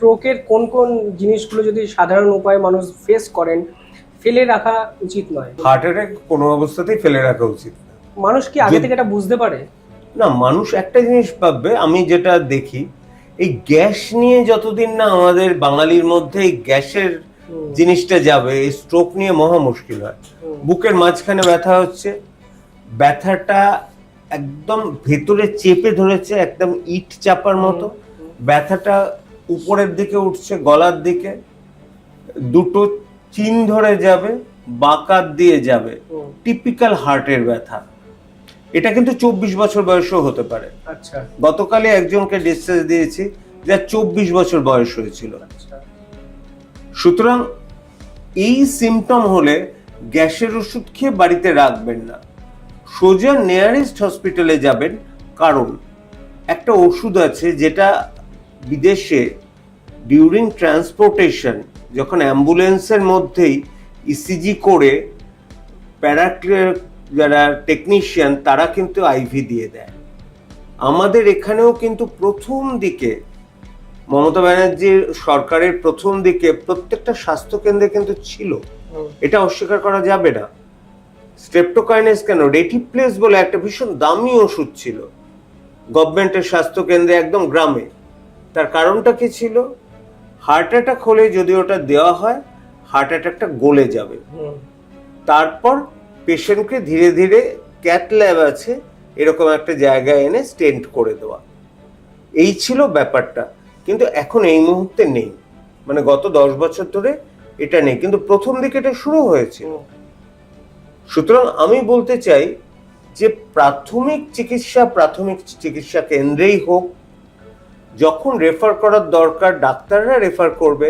স্ট্রোকের কোন কোন জিনিসগুলো যদি সাধারণ উপায়ে মানুষ ফেস করেন ফেলে রাখা উচিত নয়। হার্ট অ্যাটাক কোনো অবস্থাতেই ফেলে রাখা উচিত না। মানুষ কি আগে থেকে এটা বুঝতে পারে? না মানুষ একটা জিনিস ভাববে আমি যেটা দেখি এই গ্যাস নিয়ে যতদিন না আমাদের বাঙালির মধ্যে এই গ্যাসের জিনিসটা যাবে এই স্ট্রোক নিয়ে মহা মুশকিল হয়। বুকের মাঝখানে ব্যথা হচ্ছে ব্যথাটা একদম ভেতরে চেপে ধরেছে একদম ইট চাপার মতো। ব্যথাটা উপরের দিকে উঠছে গলার দিকে। দুটো চিন ধরে যাবে বাঁকার দিয়ে যাবে। টিপিক্যাল হার্টের ব্যথা। এটা কিন্তু চব্বিশ বছর বয়সেও হতে পারে। আচ্ছা। গতকালে একজনকে ডিসচার্জ দিয়েছি যার চব্বিশ বছর বয়স হয়েছিল। আচ্ছা। সুতরাং এই সিমটম হলে গ্যাসের ওষুধ খেয়ে বাড়িতে রাখবেন না। সোজা নিয়ারেস্ট হসপিটালে যাবেন। কারণ একটা ওষুধ আছে যেটা বিদেশে ডিউরিং ট্রান্সপোর্টেশন যখন অ্যাম্বুলেন্সের মধ্যেই ইসিজি করে প্যারাক্লিয়ার যারা টেকনিশিয়ান তারা কিন্তু আইভি দিয়ে দেয়। আমাদের এখানেও কিন্তু প্রথম দিকে মমতা ব্যানার্জির সরকারের প্রথম দিকে প্রত্যেকটা স্বাস্থ্য কেন্দ্রে কিন্তু ছিল। এটা অস্বীকার করা যাবে না। স্ট্রেপ্টোকাইনেস কেন? রেটিপ্লেস বলে একটা ভীষণ দামি ওষুধ ছিল। গভর্নমেন্টের স্বাস্থ্য কেন্দ্রে একদম গ্রামে। তার কারণটা কি ছিল? হার্ট অ্যাটাক হলে যদি ওটা দেওয়া হয় হার্ট অ্যাটাকটা গলে যাবে। তারপর পেশেন্টকে ধীরে ধীরে ক্যাথ ল্যাব আছে এরকম একটা জায়গায় এনে স্টেন্ট করে দেওয়া। এই ছিল ব্যাপারটা। কিন্তু এখন এই মুহূর্তে নেই। মানে গত দশ বছর ধরে এটা নেই। কিন্তু প্রথম দিকে এটা শুরু হয়েছে। সুতরাং আমি বলতে চাই যে প্রাথমিক চিকিৎসা প্রাথমিক চিকিৎসা কেন্দ্রেই হোক যখন রেফার করার দরকার ডাক্তাররা রেফার করবে